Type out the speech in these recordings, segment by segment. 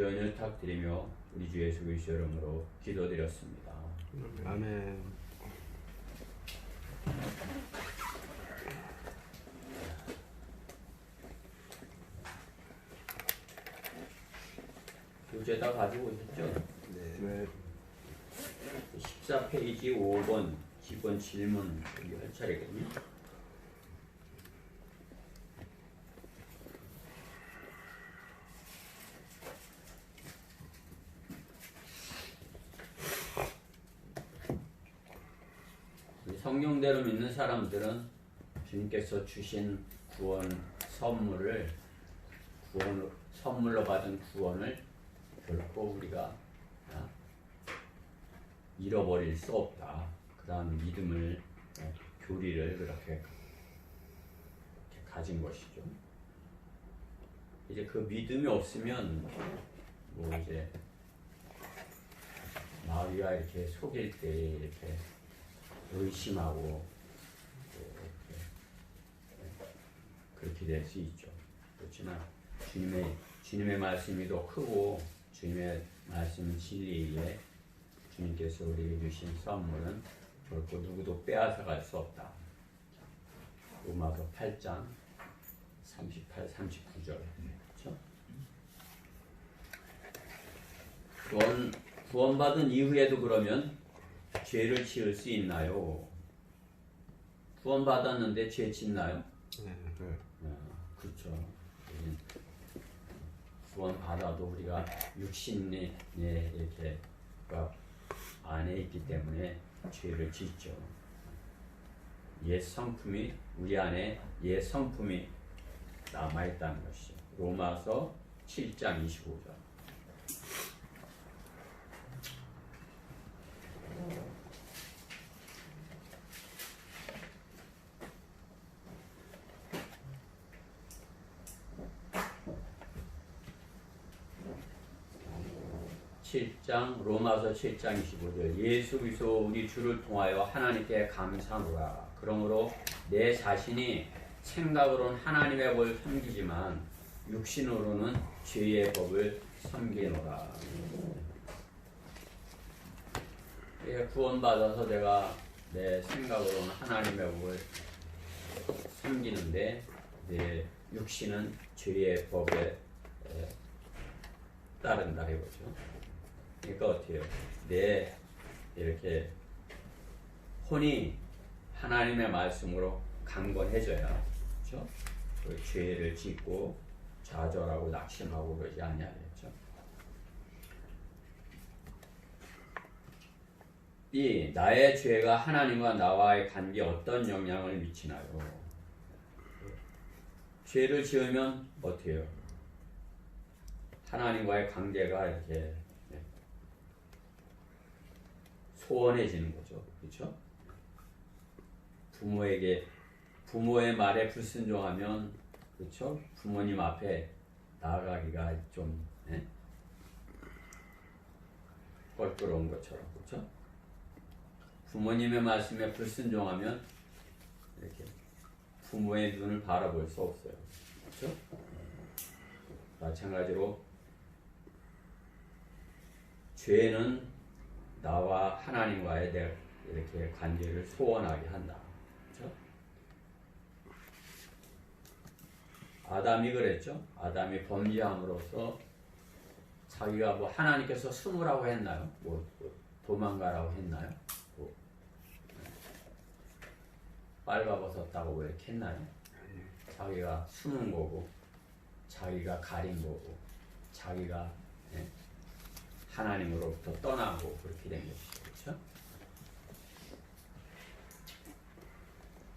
온전히 부탁드리며 우리 주 예수 그리스도 이름으로 기도드렸습니다. 아멘. 교재 다 가지고 오셨죠? 네. 14페이지 5번 기본 질문 여기 할 차례거든요. 이 성경대로 믿는 사람들은 주님께서 주신 구원 선물을 구원 선물로 받은 구원을 결코 우리가 아, 잃어버릴 수 없다. 그다음 믿음을 어, 교리를 그렇게, 가진 것이죠. 이제 그 믿음이 없으면 뭐 이제 마귀가 이렇게 속일 때 이렇게 의심하고 또 이렇게 그렇게 될 수 있죠. 그렇지만 주님의 주님의 말씀이 더 크고 주님의 말씀은 진리이기에 주님께서 우리에게 주신 선물은 결코 누구도 빼앗아 갈 수 없다. 로마서 8장 38, 39절. 그렇죠? 구원, 구원받은 이후에도 그러면 죄를 지을 수 있나요? 구원 받았는데 죄 짓나요? 네. 어, 그렇죠. 우리는 구원 받아도 우리가 육신에 이렇게 그 안에 있기 때문에 죄를 짓죠. 옛 성품이 우리 안에 옛 성품이 남아 있다는 것이죠. 로마서 7장 25절. 칠장 로마서 7장 25절. 예수 그리스도 우리 주를 통하여 하나님께 감사하노라. 그러므로 내 자신이 생각으로는 하나님의 법을 섬기지만 육신으로는 죄의 법을 섬기노라. 예, 구원받아서 내가 내 생각으로는 하나님의 법을 섬기는데 내 육신은 죄의 법에 에, 따른다 이거죠. 그러니까 해요? 내 이렇게 혼이 하나님의 말씀으로 강건해져야 그렇죠? 그 죄를 짓고 좌절하고 낙심하고 그러지 않냐겠죠. 이 나의 죄가 하나님과 나와의 관계에 어떤 영향을 미치나요? 죄를 지으면 어떻게 해요? 하나님과의 관계가 이렇게 네, 소원해지는 거죠. 그렇죠? 부모에게 부모의 말에 불순종하면 그렇죠? 부모님 앞에 나아가기가 좀 예? 껄끄러운 것처럼 그렇죠? 부모님의 말씀에 불순종하면 이렇게 부모의 눈을 바라볼 수 없어요. 그렇죠? 마찬가지로 죄는 나와 하나님과의 내 이렇게 관계를 소원하게 한다. 그렇죠? 아담이 그랬죠. 아담이 범죄함으로써 자기가 뭐 하나님께서 숨으라고 했나요? 뭐 도망가라고 했나요? 뭐 빨가벗었다고 왜 이렇게 했나요? 자기가 숨은 거고 자기가 가린 거고 자기가 예, 하나님으로부터 떠나고 그렇게 된 것이죠. 그렇죠?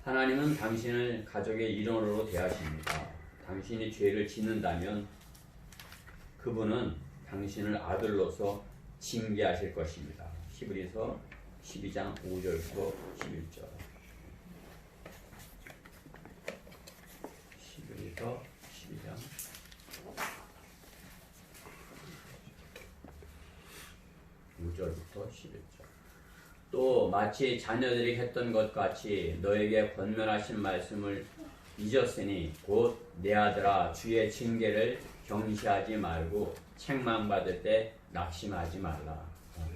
하나님은 당신을 가족의 일원으로 대하십니다. 당신이 죄를 짓는다면 그분은 당신을 아들로서 징계하실 것입니다. 히브리서 12장 5절부터 11절. 히브리서 12장 5절부터 11절. 또 마치 자녀들이 했던 것 같이 너에게 권면하신 말씀을 잊었으니 곧 내 아들아 주의 징계를 경시하지 말고 책망 받을 때 낙심하지 말라. 어.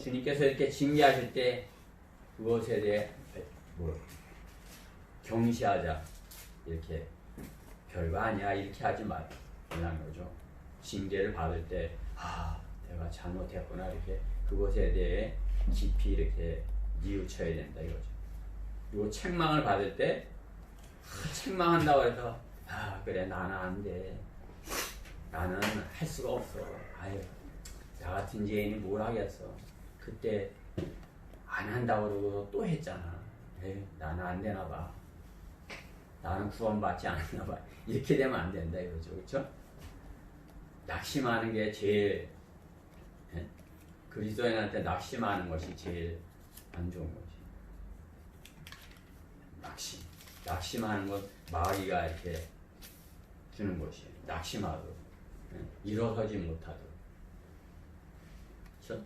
주님께서 이렇게 징계하실 때 그것에 대해 뭐 경시하자 이렇게 별거 아니야 이렇게 하지 말라는 거죠. 징계를 받을 때 아, 내가 잘못했구나 이렇게 그것에 대해 깊이 이렇게 뉘우쳐야 된다 이거죠. 그리고 책망을 받을 때 아, 책망한다고 해서 아 그래 나는 안 돼. 나는 할 수가 없어. 아유 나 같은 죄인이 뭘 하겠어. 그때 안 한다고 그러고 또 했잖아. 에이, 나는 안 되나 봐. 나는 구원받지 않았나 봐. 이렇게 되면 안 된다 이거죠. 그렇죠? 낙심하는 게 제일 예? 그리스도인한테 낙심하는 것이 제일 안 좋은 거지. 낙심. 낙심하는 것 마귀가 이렇게 주는 것이에요. 낙심하도록. 예? 일어서지 못하도록. 그렇죠?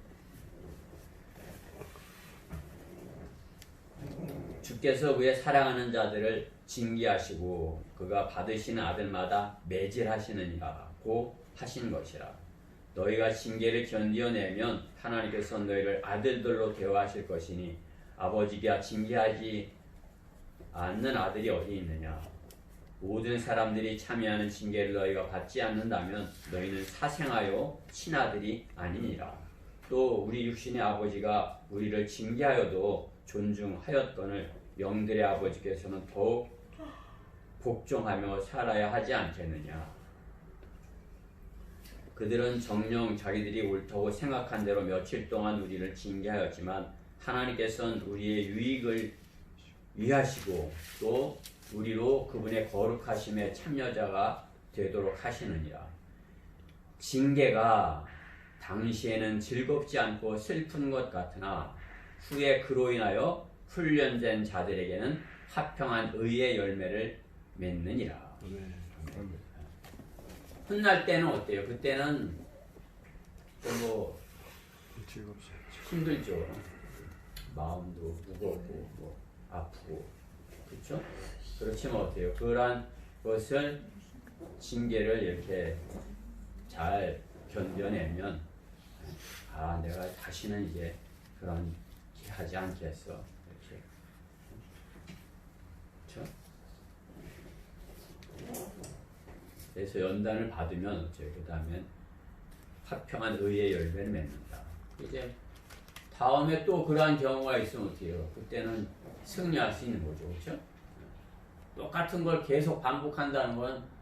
주께서 그의 사랑하는 자들을 징계하시고 그가 받으시는 아들마다 매질하시느니라고 하신 것이라. 너희가 징계를 견디어내면 하나님께서 너희를 아들들로 대화하실 것이니 아버지가 징계하지 않는 아들이 어디 있느냐. 모든 사람들이 참여하는 징계를 너희가 받지 않는다면 너희는 사생하여 친아들이 아니니라. 또 우리 육신의 아버지가 우리를 징계하여도 존중하였거늘 영들의 아버지께서는 더욱 복종하며 살아야 하지 않겠느냐. 그들은 정령 자기들이 옳다고 생각한 대로 며칠 동안 우리를 징계하였지만 하나님께서는 우리의 유익을 위하시고 또 우리로 그분의 거룩하심의 참여자가 되도록 하시느니라. 징계가 당시에는 즐겁지 않고 슬픈 것 같으나 후에 그로 인하여 훈련된 자들에게는 합평한 의의 열매를 맺느니라. 아 멘. 혼날 때는 어때요? 그때는 않죠. 힘들죠. 마음도 무겁고 뭐 아프고 그렇죠? 그렇지만 어때요? 그러한 것을 징계를 이렇게 잘 견뎌내면 아 내가 다시는 이제 그런 게 하지 않겠어 이렇게 그렇죠? 그래서 연단을 받으면 어째 그 다음에 화평한 의의 열매를 맺는다. 이제 다음에 또 그러한 경우가 있으면 어때요? 그때는 승리할 수 있는 거죠, 그렇죠? 똑같은 걸 계속 반복한다는 건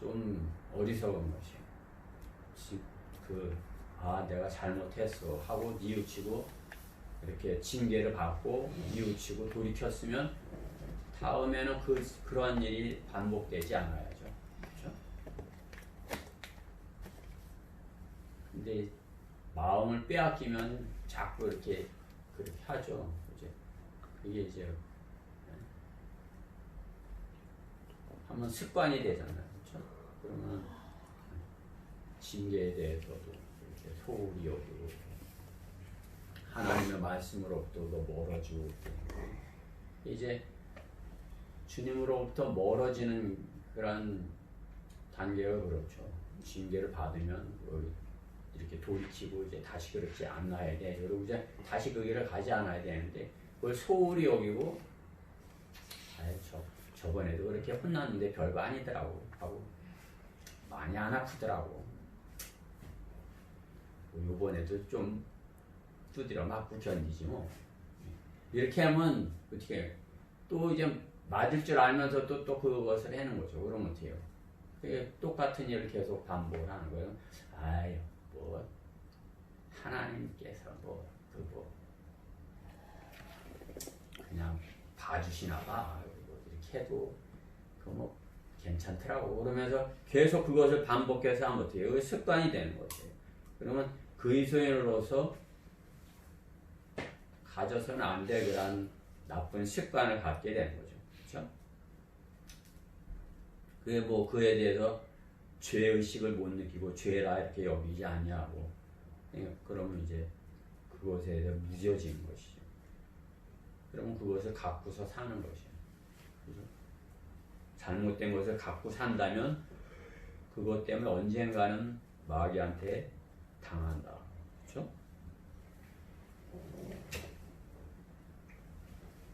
좀 어리석은 것이에요. 지- 그, 아, 내가 잘못했어. 하고 뉘우치고, 이렇게 징계를 받고, 뉘우치고 돌이켰으면, 다음에는 그, 그러한 일이 반복되지 않아야죠. 그렇죠? 근데 마음을 빼앗기면 자꾸 이렇게 그렇게 하죠. 이제 그게 이제 예. 한번 습관이 되잖아요. 그렇죠? 그러면 징계에 대해서도 이렇게 소홀히 여기고 하나님의 말씀으로부터도 멀어지고 이제 주님으로부터 멀어지는 그런 단계가 그렇죠. 징계를 받으면 뭐 이렇게 돌이키고 이제 다시 그렇지 않아야 돼. 그리고 이제 다시 그 길을 가지 않아야 되는데 그걸 소홀히 여기고 아유 저 저번에도 그렇게 혼났는데 별거 아니더라고 하고 많이 안 아프더라고. 뭐 요번에도 좀 두드려 맞고 견디지 뭐. 이렇게 하면 어떻게? 또 이제 맞을 줄 알면서 또, 또 그것을 해는 거죠. 그러면? 그게 똑같은 일을 계속 반복을 하는 거예요. 아유, 뭐, 하나님께서 뭐, 그 뭐, 그냥 봐주시나 봐. 그리고 이렇게 해도, 그 뭐, 괜찮더라고. 그러면서 계속 그것을 반복해서 하면 어떻게 해요? 습관이 되는 거죠. 그러면 그리스도인으로서 가져서는 안 될 그런 나쁜 습관을 갖게 되는 거죠. 그렇죠? 그게 뭐 그에 대해서 죄의식을 못 느끼고 죄라 이렇게 여기지 아니하고 그러니까 그러면 이제 그것에 대해서 무뎌지는 것이죠. 그러면 그것을 갖고서 사는 것이에요. 그죠? 잘못된 것을 갖고 산다면 그것 때문에 언젠가는 마귀한테 당한다. 그렇죠?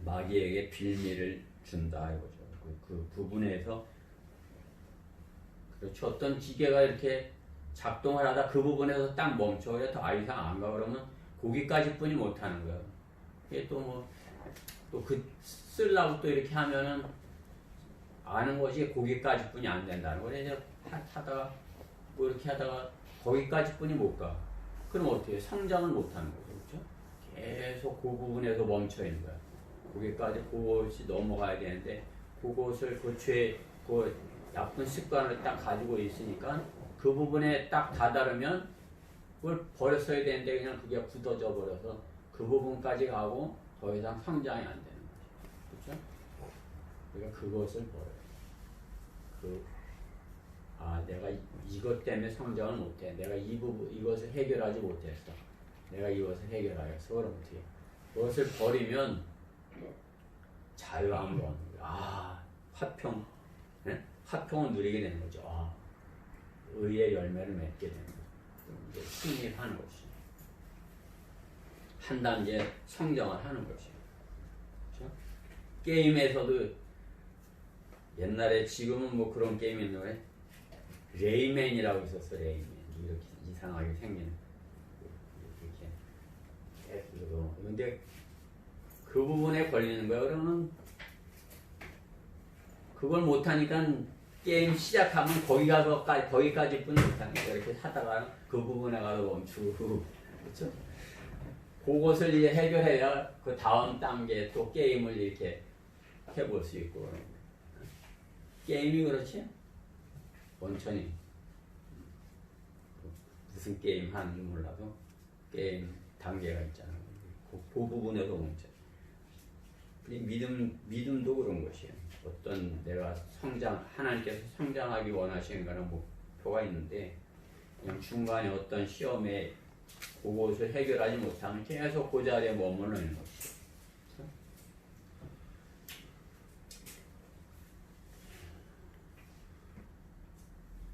마귀에게 빌미를 준다 이거죠. 그, 그 부분에서 그렇죠. 어떤 기계가 이렇게 작동을 하다 그 부분에서 딱 멈춰 그래 더 이상 안 가 그러면 거기까지 뿐이 못 하는 거예요. 이게 또 뭐 또그 쓰려고 또 이렇게 하면은 아는 것이 거기까지 뿐이 안 된다는 거예요. 이제 하- 하다가 뭐 이렇게 하다가 거기까지 뿐이 못 가. 그럼 어떻게? 성장을 못 하는 거죠. 그렇죠? 계속 그 부분에서 멈춰 있는 거야. 거기까지 그것이 넘어가야 되는데 그것을 그 죄, 그 나쁜 습관을 딱 가지고 있으니까 그 부분에 딱 다다르면 그걸 버렸어야 되는데 그냥 그게 굳어져 버려서 그 부분까지 가고 더 이상 성장이 안 되는 거죠. 그렇죠? 그러니까 그것을 버려요. 그, 아, 내가 이- 이것 때문에 성장을 못해. 내가 이 부분, 이것을 해결하지 못했어. 내가 이것을 해결하겠어. 그럼 어떻게? 해? 그것을 버리면 자유한 건, 아, 화평, 예? 화평을 누리게 되는 거죠. 아, 의의 열매를 맺게 되는 거죠. 이제 승리를 하는 것이. 한 단계 성장을 하는 것이. 그렇죠? 게임에서도 옛날에 지금은 뭐 그런 게임이 있는데 레이맨이라고 있었어 레이맨 이렇게 이상하게 생긴 이렇게 계속 근데 그 부분에 걸리는 거야 그러면 그걸 못하니까 게임 시작하면 거기 가서까지 거기까지 뿐 못하니까 이렇게 하다가 그 부분에 가서 멈추고 그렇죠? 그것을 이제 해결해야 그 다음 단계 또 게임을 이렇게 해볼 수 있고. 게임이 그렇지? 원천이 무슨 게임 하는지 몰라도 게임 단계가 있잖아. 그, 그 부분에도. 이 믿음 믿음도 그런 것이에요. 어떤 내가 성장 하나님께서 성장하기 원하시는 거는 목표가 있는데 그냥 중간에 어떤 시험에 그것을 해결하지 못하면 계속 그 자리에 머무르는 것이죠.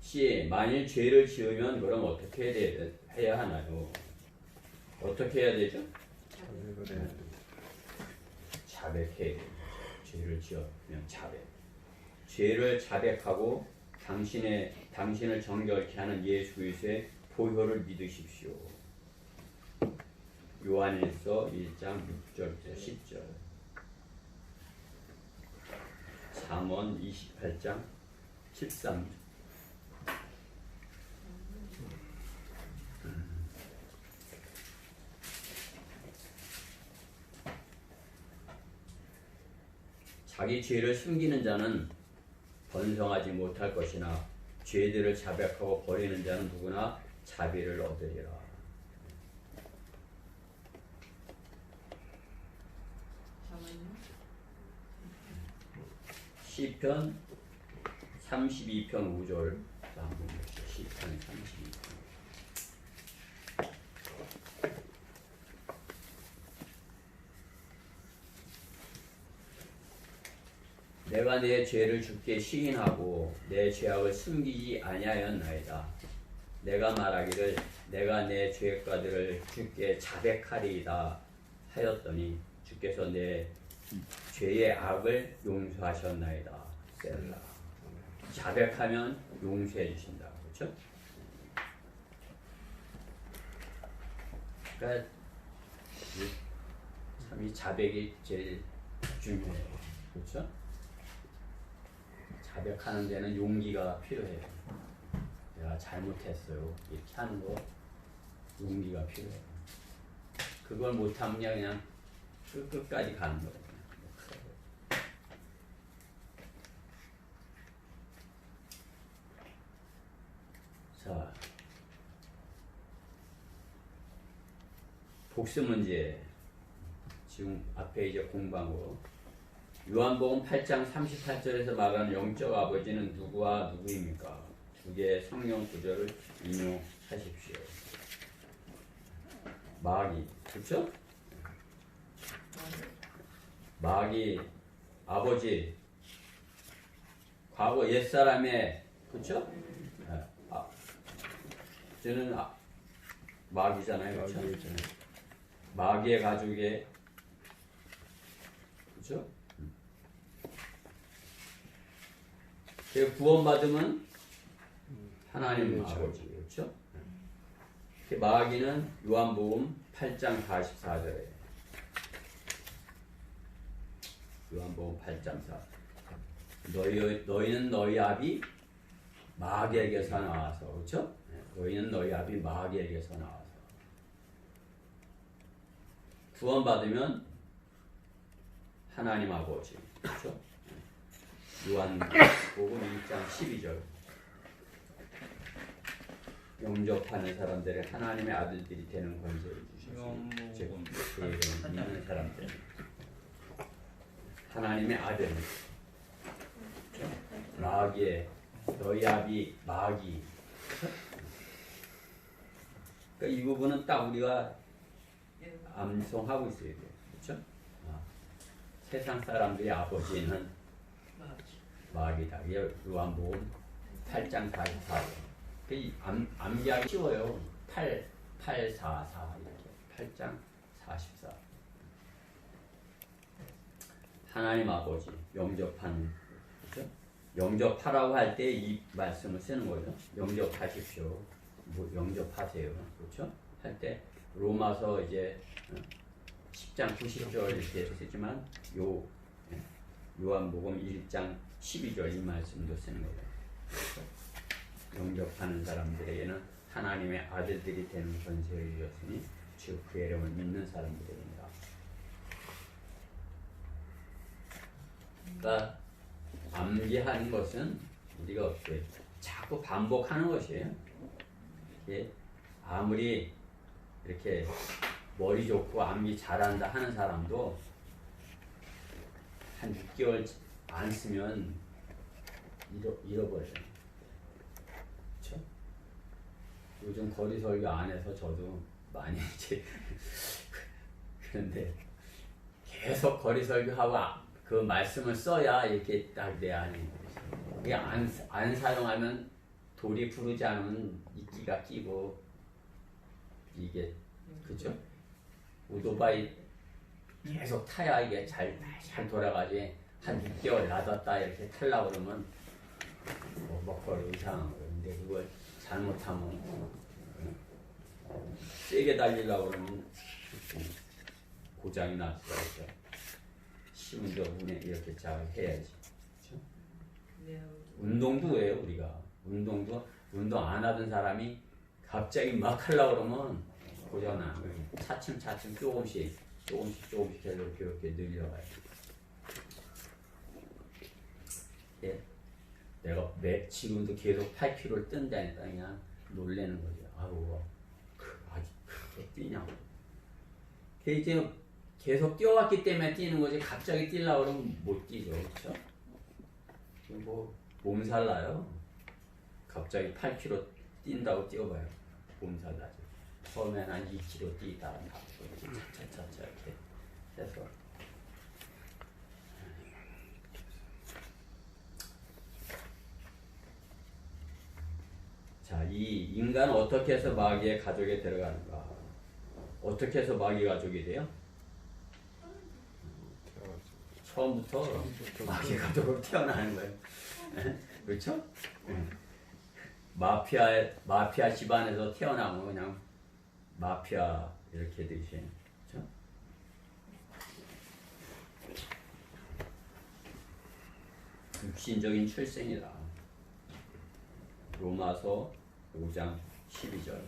시 만일 죄를 지으면 그럼 어떻게 해야, 돼- 해야 하나요? 어떻게 해야 되죠? 자백을 해야 돼. 자백해야 됩니다. 죄를 지으면 자백. 죄를 자백하고 당신의 당신을 정결케 하는 예수 그리스도의 보혈을 믿으십시오. 요한일서 1장 6절부터 10절. 잠언 28장 13절. 자기 죄를 숨기는 자는 번성하지 못할 것이나 죄들을 자백하고 버리는 자는 누구나 자비를 얻으리라. 시편 32편 5절 한번 봅시다. 시편 32편. 내가 내 죄를 주께 시인하고 내 죄악을 숨기지 아니하였나이다. 내가 말하기를 내가 내 죄가들을 주께 자백하리이다 하였더니 주께서 내 죄의 악을 용서하셨나이다. 셀라. 자백하면 용서해 주신다. 그렇죠? 그러니까 참 이 자백이 제일 중요해요. 그렇죠? 자백하는 데는 용기가 필요해요. 내가 잘못했어요. 이렇게 하는 거 용기가 필요해요. 그걸 못하면 그냥 끝- 끝까지 가는 거예요. 자, 복수 문제 지금 앞에 이제 공부한 거 요한복음 8장 38절에서 말하는 영적 아버지는 누구와 누구입니까? 두 개의 성경 구절을 인용하십시오. 마귀, 그렇죠? 마귀 아버지 과거 옛사람의 그렇죠? 예. 저는 아, 마귀잖아요. 그렇죠? 마귀의 가족의 그렇죠? 구원받으면 하나님 그렇죠. 아버지 그렇죠? 그 마귀는 요한복음 8장 44절에 요한복음 8장 4 너희 너희는 너희 아비 마귀에게서 나와서 그렇죠? 너희는 너희 아비 마귀에게서 나와서 구원받으면 하나님 아버지 그렇죠? 요한복음 1장 12절 영접하는 사람들의 하나님의 아들들이 되는 권세를 그 이름을 믿는 사람들 하나님의 아들? 마귀의 너희 아비 마귀? 그러니까 이 부분은 딱 우리가 암송하고 있어야 돼요. 그렇죠? 아, 세상 사람들의 아버지는 마귀다. 요한복음 8장 44절. 그 암, 암기하기 쉬워요. 8, 8, 4, 4 이렇게. 8장 44. 하나님 아버지 영접하는 그렇죠? 영접하라고 할 때 이 말씀을 쓰는 거죠. 영접하십시오. 뭐 영접하세요. 그렇죠? 할 때 로마서 이제 어, 10장 90절 이렇게 쓰지만 요 예, 요한복음 1장 12절 이 말씀도 쓰는 거예요. 영접하는 사람들에게는 하나님의 아들들이 되는 권세를 주셨으니 즉 그의 이름을 믿는 사람들입니다. 그러니까 암기하는 것은 우리가 어떻게 자꾸 반복하는 것이에요. 이게 아무리 이렇게 머리 좋고 암기 잘한다 하는 사람도 한 6개월 안 쓰면 잃어, 잃어버려요. 그렇죠? 요즘 거리 설교 안 해서 저도 많이 이제 그런데 계속 거리 설교하고 아- 그 말씀을 써야 이렇게 딱 내 안에 이게 안, 안 사용하면 돌이 부르지 않으면 이끼가 끼고 이게 그죠? 오토바이 계속 타야 이게 잘, 잘 돌아가지 한 6개월 놔뒀다 이렇게 탈라 그러면 뭐 먹거리 이상한. 근데 그걸 잘못하면 어, 세게 달리려고 그러면 고장이 날 수가 있죠. 시운전 운에 이렇게 잘 해야지. 그렇죠? 운동도 해요 우리가. 운동도 운동 안 하던 사람이 갑자기 막 하려고 그러면 고장 나는 거예요. 차츰차츰 조금씩 조금씩 조금씩 이렇게 이렇게 늘려가요. 예. 내가 매 지금도 계속 8kg를 뜬다니까 그냥 놀래는 거죠. 아우 그, 아직 그렇게 뛰냐고. 걔 이제 계속 뛰어왔기 때문에 뛰는 거지 갑자기 뛰려고 그러면 못 뛰죠. 그렇죠? 뭐 몸살 나요. 갑자기 8kg 뛴다고 뛰어봐요. 몸살 나죠. 처음에는 한 2kg 뛰다가 차차차차 이렇게 해서 자, 이 인간은 어떻게 해서 마귀의 가족에 들어가는가? 어떻게 해서 마귀 가족이 돼요? 처음부터 마귀 가족으로 태어나는 거예요. 예? 그렇죠? 예. 마피아 마피아 집안에서 태어나면 그냥 마피아 이렇게 되시. 그렇죠? 육신적인 출생이다. 로마서 5장 12절.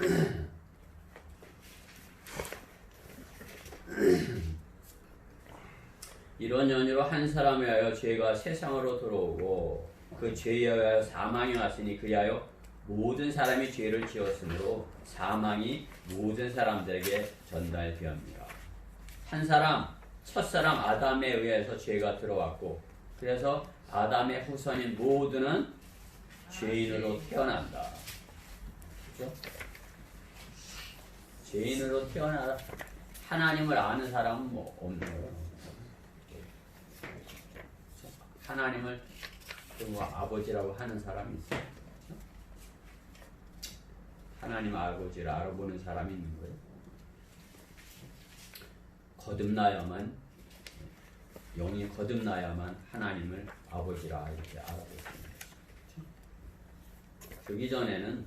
이런 연유로 한 사람에 하여 죄가 세상으로 들어오고 그 죄에 하여 사망이 왔으니 그리하여 모든 사람이 죄를 지었으므로 사망이 모든 사람들에게 전달되었습니다. 한 사람, 첫 사람 아담에 의해서 죄가 들어왔고 그래서 아담의 후손인 모두는 죄인으로 태어난다. 그죠? 죄인으로 태어나 하나님을 아는 사람은 뭐 없는 거예요. 하나님을 뭐 아버지라고 하는 사람이 있어요. 그렇죠? 하나님 아버지를 알아보는 사람이 있는 거예요. 거듭나야만 영이 거듭나야만 하나님을 아버지라 이렇게 알아볼 수 있는 거죠. 그렇죠? 그기 전에는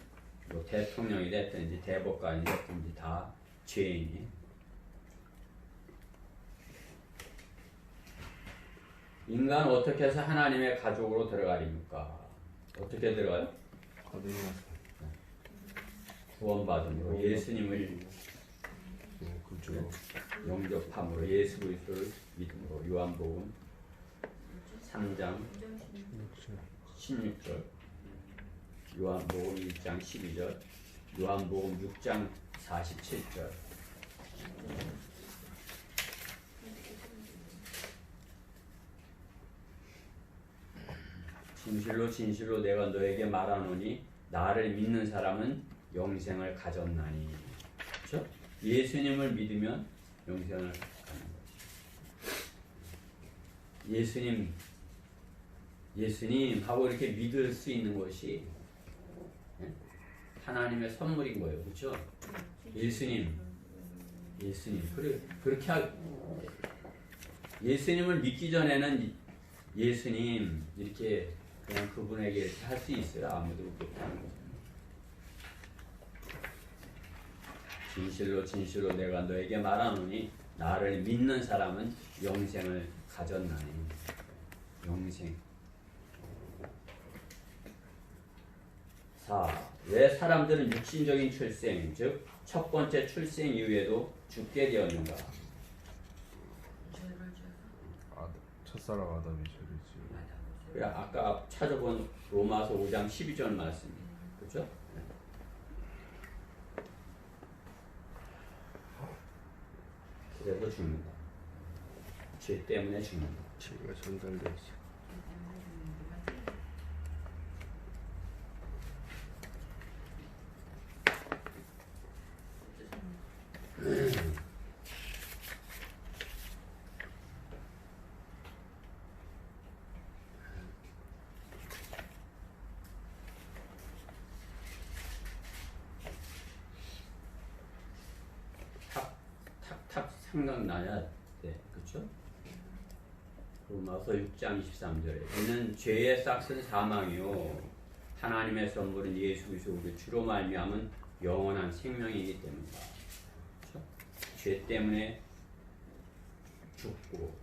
뭐 대통령이 됐든지 대법관이 됐든지 다 죄인이 인간 어떻게 해서 하나님의 가족으로 들어가립니까? 어떻게 들어가요? 구원받음으로 예수님을 네, 그죠. 영접함으로 예수 그리스도를 믿음으로 요한복음 3장. 16절. 요한복음 1장 12절. 요한복음 6장 47절. 진실로 진실로 내가 너에게 말하노니 나를 믿는 사람은 영생을 가졌나니. 그렇죠? 예수님을 믿으면 영생을 가는 거죠. 예수님 예수님 하고 이렇게 믿을 수 있는 것이 예? 하나님의 선물인 거예요. 그렇죠? 예수님 예수님 그래 그렇게 하, 예수님을 믿기 전에는 예수님 이렇게 그냥 그분에게 할 수 있어요. 아무도 못하는. 진실로 진실로 내가 너에게 말하노니 나를 믿는 사람은 영생을 가졌나니 영생 4. 왜 사람들은 육신적인 출생 즉 첫 번째 출생 이후에도 죽게 되었는가 죄를 지어서 아, 첫사랑 아담이 죄를 지어. 그래 아까 찾아본 로마서 5장 12절 말씀 그렇죠? 그래서 죽는다 죄 때문에 죽는다 죄가 전달돼 있어. 탁탁탁 생각나야 돼 그렇죠? 로마서 6장 23절에 이는 죄의 싹은 사망이요 하나님의 선물은 예수 그리스도 주로 말미암은 영원한 생명이기 때문이다. 그렇죠? 죄 때문에 죽고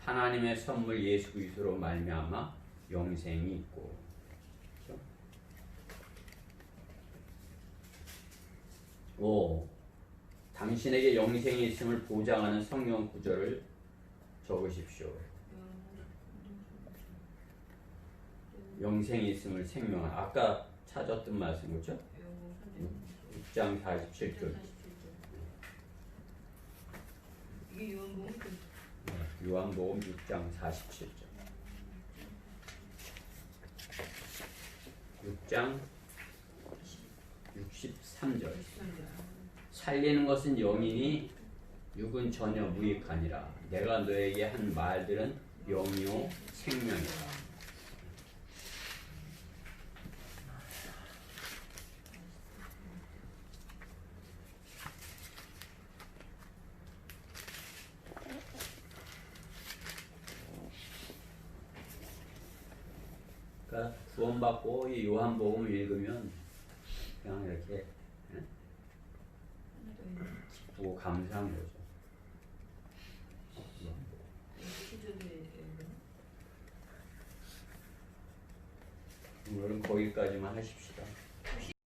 하나님의 선물 예수 그리스도로 말미암아 영생이 있고 그렇죠? 오 당신에게 영생이 있음을 보장하는 성경 구절을 적으십시오. 영생이 있음을 생명한 아까 찾았던 말씀 그렇죠? 6장 47절 이게 요한복음 그 요한복음 6장 47절 6장 63절 살리는 것은 영이니 육은 전혀 무익하니라. 내가 너에게 한 말들은 영이요 생명이라. 그러니까 구원받고 이 요한복음을 읽으면 그냥 이렇게 예? 기쁘